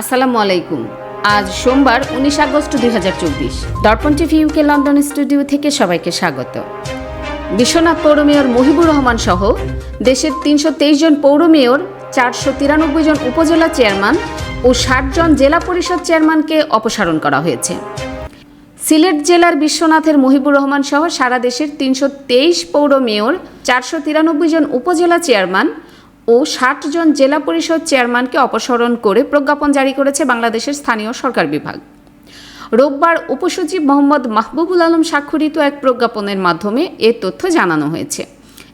আসসালামু আলাইকুম। আজ সোমবার উনিশ আগস্ট দুই হাজার চব্বিশ। দর্পণ টিভি ইউকে লন্ডন স্টুডিও থেকে সবাইকে স্বাগত। বিশ্বনাথ পৌর মেয়র মহিবুর রহমান সহ দেশের তিনশো তেইশ জন পৌর মেয়র, চারশো তিরানব্বই জন উপজেলা চেয়ারম্যান ও ষাট জন জেলা পরিষদ চেয়ারম্যানকে অপসারণ করা হয়েছে। সিলেট জেলার বিশ্বনাথের মহিবুর রহমান সহ সারা দেশের তিনশো তেইশ পৌর মেয়র, চারশো তিরানব্বই জন উপজেলা চেয়ারম্যান ও ষাট জন জেলা পরিষদ চেয়ারম্যানকে অপসারণ করে প্রজ্ঞাপন জারি করেছে বাংলাদেশের স্থানীয় সরকার বিভাগ। রোববার উপসচিব মোহাম্মদ মাহবুবুল আলম স্বাক্ষরিত এক প্রজ্ঞাপনের মাধ্যমে এ তথ্য জানানো হয়েছে।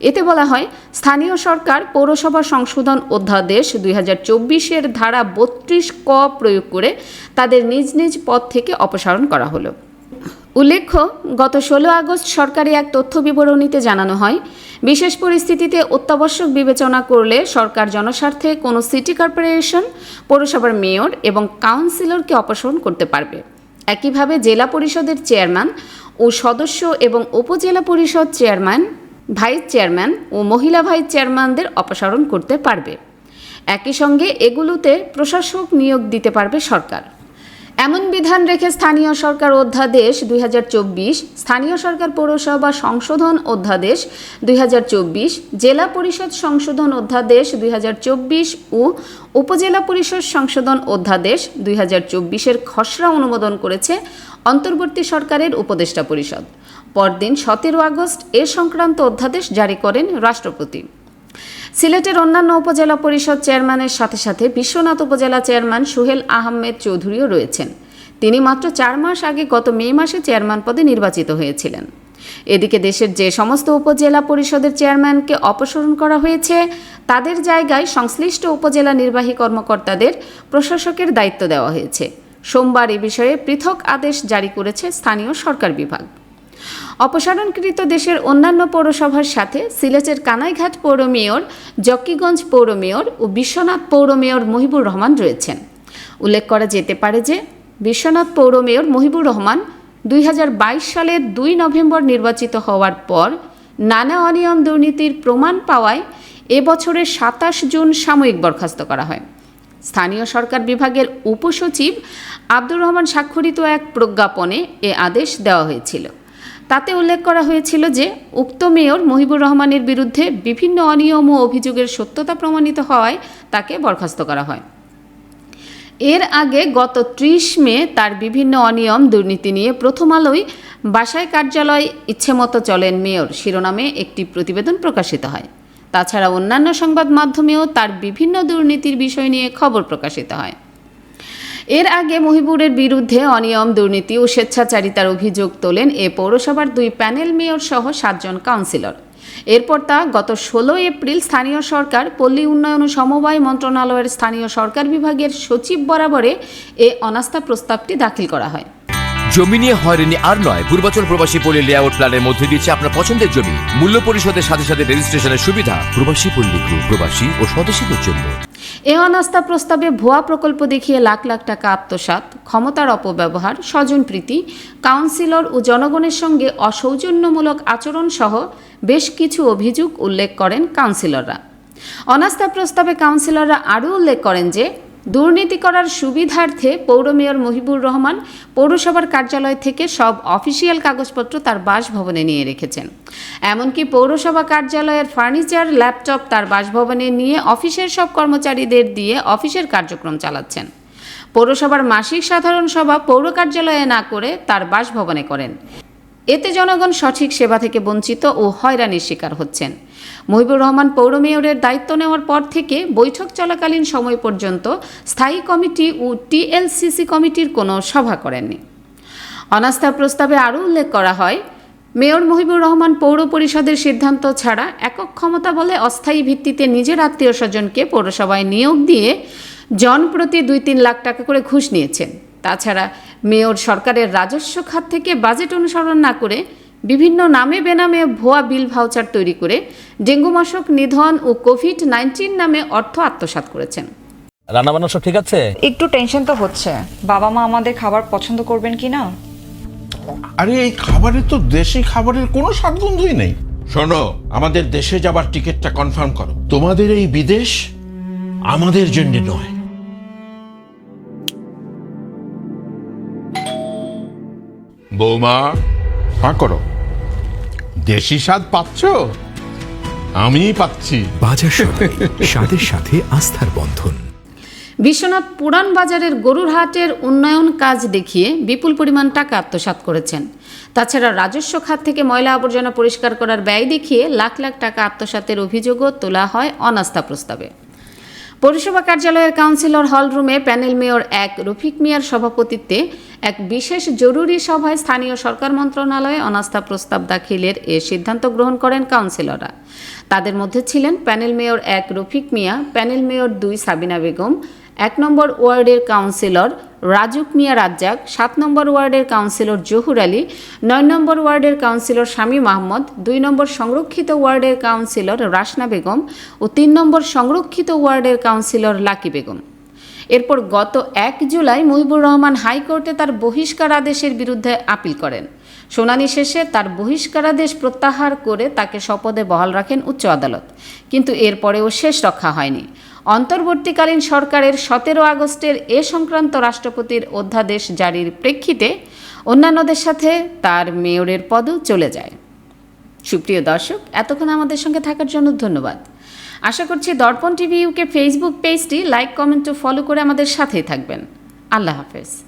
এতে বলা হয়, স্থানীয় সরকার পৌরসভা সংশোধন অধ্যাদেশ দুই হাজার চব্বিশের ধারা বত্রিশ ক প্রয়োগ করে তাদের নিজ নিজ পদ থেকে অপসারণ করা হলো। উল্লেখ্য, গত ষোলো আগস্ট সরকারি এক তথ্য বিবরণীতে জানানো হয়, বিশেষ পরিস্থিতিতে অত্যাবশ্যক বিবেচনা করলে সরকার জনস্বার্থে কোনো সিটি কর্পোরেশন, পৌরসভার মেয়র এবং কাউন্সিলরকে অপসারণ করতে পারবে। একইভাবে জেলা পরিষদের চেয়ারম্যান ও সদস্য এবং উপজেলা পরিষদ চেয়ারম্যান, ভাইস চেয়ারম্যান ও মহিলা ভাইস চেয়ারম্যানদের অপসারণ করতে পারবে। একই সঙ্গে এগুলোতে প্রশাসক নিয়োগ দিতে পারবে সরকার। এমন বিধান রেখে স্থানীয় সরকার অধ্যাদেশ দুই হাজার চব্বিশ, স্থানীয় সরকার পৌরসভা সংশোধন অধ্যাদেশ দুই হাজার চব্বিশ, জেলা পরিষদ সংশোধন অধ্যাদেশ দুই হাজার চব্বিশ ও উপজেলা পরিষদ সংশোধন অধ্যাদেশ দুই এর খসড়া অনুমোদন করেছে অন্তর্বর্তী সরকারের উপদেষ্টা পরিষদ। পরদিন সতেরো আগস্ট এ সংক্রান্ত অধ্যাদেশ জারি করেন রাষ্ট্রপতি। সিলেটের অন্যান্য উপজেলা পরিষদ চেয়ারম্যানের সাথে সাথে বিশ্বনাথ উপজেলা চেয়ারম্যান সুহেল আহমেদ চৌধুরীও রয়েছেন। তিনি মাত্র চার মাস আগে গত মে মাসে চেয়ারম্যান পদে নির্বাচিত হয়েছিলেন। এদিকে দেশের যে সমস্ত উপজেলা পরিষদের চেয়ারম্যানকে অপসারণ করা হয়েছে, তাদের জায়গায় সংশ্লিষ্ট উপজেলা নির্বাহী কর্মকর্তাদের প্রশাসকের দায়িত্ব দেওয়া হয়েছে। সোমবার এ বিষয়ে পৃথক আদেশ জারি করেছে স্থানীয় সরকার বিভাগ। অপসারণকৃত দেশের অন্যান্য পৌরসভার সাথে সিলেটের কানাইঘাট পৌর মেয়র, জকিগঞ্জ পৌর মেয়র ও বিশ্বনাথ পৌর মেয়র মহিবুর রহমান রয়েছেন। উল্লেখ করা যেতে পারে যে, বিশ্বনাথ পৌর মেয়র মহিবুর রহমান দুই হাজার বাইশ সালের দুই নভেম্বর নির্বাচিত হওয়ার পর নানা অনিয়ম দুর্নীতির প্রমাণ পাওয়ায় এবছরের সাতাশ জুন সাময়িক বরখাস্ত করা হয়। স্থানীয় সরকার বিভাগের উপসচিব আব্দুর রহমান স্বাক্ষরিত এক প্রজ্ঞাপনে এ আদেশ দেওয়া হয়েছিল। তাতে উল্লেখ করা হয়েছিল যে, উক্ত মেয়র মহিবুর রহমানের বিরুদ্ধে বিভিন্ন অনিয়ম ও অভিযোগের সত্যতা প্রমাণিত হওয়ায় তাকে বরখাস্ত করা হয়। এর আগে গত ত্রিশ মে তার বিভিন্ন অনিয়ম দুর্নীতি নিয়ে প্রথম আলোয় বাসায় কার্যালয় ইচ্ছেমতো চলেন মেয়র শিরোনামে একটি প্রতিবেদন প্রকাশিত হয়। তাছাড়া অন্যান্য সংবাদ মাধ্যমেও তার বিভিন্ন দুর্নীতির বিষয় নিয়ে খবর প্রকাশিত হয়। এর আগে মহিবুরের বিরুদ্ধে অনিয়ম, দুর্নীতি ও স্বেচ্ছাচারিতার অভিযোগ তোলেন এ পৌরসভার দুই প্যানেল মেয়র সহ সাতজন কাউন্সিলর। এরপর তা গত ষোলো এপ্রিল স্থানীয় সরকার, পল্লী উন্নয়ন ও সমবায় মন্ত্রণালয়ের স্থানীয় সরকার বিভাগের সচিব বরাবরে এ অনাস্থা প্রস্তাবটি দাখিল করা হয়। জমি নিয়ে হয়রানি আর নয়। পূর্বাচল প্রবাসী পল্লী লেআউট প্ল্যানের মধ্যে দিচ্ছে আপনার পছন্দের জমি। মূল্য পরিশোধের সাথে সাথে রেজিস্ট্রেশনের সুবিধা। প্রবাসী পল্লী গ্রুপ, প্রবাসী ও স্বদেশীদের জন্য। এ অনাস্থা প্রস্তাবে ভুয়া প্রকল্প দেখিয়ে লাখ লাখ টাকা আত্মসাত ক্ষমতার অপব্যবহার, স্বজনপ্রীতি, কাউন্সিলর ও জনগণের সঙ্গে অসৌজন্যমূলক আচরণ সহ বেশ কিছু অভিযোগ উল্লেখ করেন কাউন্সিলররা। অনাস্থা প্রস্তাবে কাউন্সিলররা আরও উল্লেখ করেন যে দুর্নীতি করার সুবিধার্থে পৌর মেয়র মহিবুর রহমান পৌরসভার কার্যালয় থেকে সব অফিসিয়াল কাগজপত্র তার বাসভবনে নিয়ে রেখেছেন। এমনকি পৌরসভা কার্যালয়ের ফার্নিচার, ল্যাপটপ তার বাসভবনে নিয়ে অফিসের সব কর্মচারীদের দিয়ে অফিসের কার্যক্রম চালাচ্ছেন। পৌরসভার মাসিক সাধারণ সভা পৌর কার্যালয়ে না করে তার বাসভবনে করেন। এতে জনগণ সঠিক সেবা থেকে বঞ্চিত ও হয়রানির শিকার হচ্ছেন। মহিবুর রহমান পৌর মেয়রের দায়িত্ব নেওয়ার পর থেকে বৈঠক চলাকালীন সময় পর্যন্ত স্থায়ী কমিটি ও টিএলসিসি কমিটির কোনো সভা করেননি। অনাস্থা প্রস্তাবে আরও উল্লেখ করা হয়, মেয়র মহিবুর রহমান পৌর পরিষদের সিদ্ধান্ত ছাড়া একক ক্ষমতা বলে অস্থায়ী ভিত্তিতে নিজের আত্মীয় স্বজনকে পৌরসভায় নিয়োগ দিয়ে জনপ্রতি দুই তিন লাখ টাকা করে ঘুষ নিয়েছেন। তাছাড়া মেয়র সরকারের রাজস্ব খাত থেকে বাজেট অনুসরণ না করে বিভিন্ন নামে বেনামে ভুয়া বিল ভাউচার তৈরি করে ডেঙ্গু মশক নিধন ও কোভিড নাইন্টিন নামে অর্থ আত্মসাৎ করেছেন। রান্না বান্না সব ঠিক আছে? একটু টেনশন তো হচ্ছে। বাবা মা আমাদের খাবার পছন্দ করবেন কি না? আরে এই খাবারে তো দেশি খাবারের কোনো স্বাদগন্ধই নেই। শোনো আমাদের দেশে যাবার টিকিটটা কনফার্ম করো। তোমাদের এই বিদেশ আমাদের জন্য নয়। বৌমা। হা করো। দেশি স্বাদ পাচ্ছ? আমি পাচ্ছি। বাজার সদাই স্বাদের সাথে আস্থার বন্ধন। বিশ্বনাথ পুরান বাজারের গরুর হাটের উন্নয়ন কাজ দেখিয়ে বিপুল পরিমাণ টাকা আত্মসাৎ করেছেন। তাছাড়া রাজস্ব খাত থেকে ময়লা আবর্জনা পরিষ্কার করার ব্যয় দেখিয়ে লাখ লাখ টাকা আত্মসাতের অভিযোগও তোলা হয় অনাস্থা প্রস্তাবে। পৌরসভা কার্যালয়ের কাউন্সিলর হল রুমে প্যানেল মেয়র এক রফিক মিয়ার সভাপতিত্বে এক বিশেষ জরুরি সভায় স্থানীয় সরকার মন্ত্রণালয়ে অনাস্থা প্রস্তাব দাখিলের এ সিদ্ধান্ত গ্রহণ করেন কাউন্সিলররা। তাদের মধ্যে ছিলেন প্যানেল মেয়র এক রফিক মিয়া, প্যানেল মেয়র দুই সাবিনা বেগম, এক নম্বর ওয়ার্ডের কাউন্সিলর রাজুক মিয়া রাজ্জাক, সাত নম্বর ওয়ার্ডের কাউন্সিলর জহুর আলী, নয় নম্বর ওয়ার্ডের কাউন্সিলর শামীম আহমদ দুই নম্বর সংরক্ষিত ওয়ার্ডের কাউন্সিলর রাসনা বেগম ও তিন নম্বর সংরক্ষিত ওয়ার্ডের কাউন্সিলর লাকি বেগম। এরপর গত এক জুলাই মুহিবুর রহমান হাইকোর্টে তার বহিষ্কার আদেশের বিরুদ্ধে আপিল করেন। শুনানি শেষে তার বহিষ্কারাদেশ প্রত্যাহার করে তাকে শপথে বহাল রাখেন উচ্চ আদালত। কিন্তু এরপরেও শেষ রক্ষা হয়নি। অন্তর্বর্তীকালীন সরকারের সতেরো আগস্টের এ সংক্রান্ত রাষ্ট্রপতির অধ্যাদেশ জারির প্রেক্ষিতে অন্যান্যদের সাথে তার মেয়রের পদও চলে যায়। সুপ্রিয় দর্শক, এতক্ষণ আমাদের সঙ্গে থাকার জন্য ধন্যবাদ। আশা করছি দর্পণ টিভি ইউকে ফেসবুক পেজটি লাইক, কমেন্ট ও ফলো করে আমাদের সাথেই থাকবেন। আল্লাহ হাফেজ।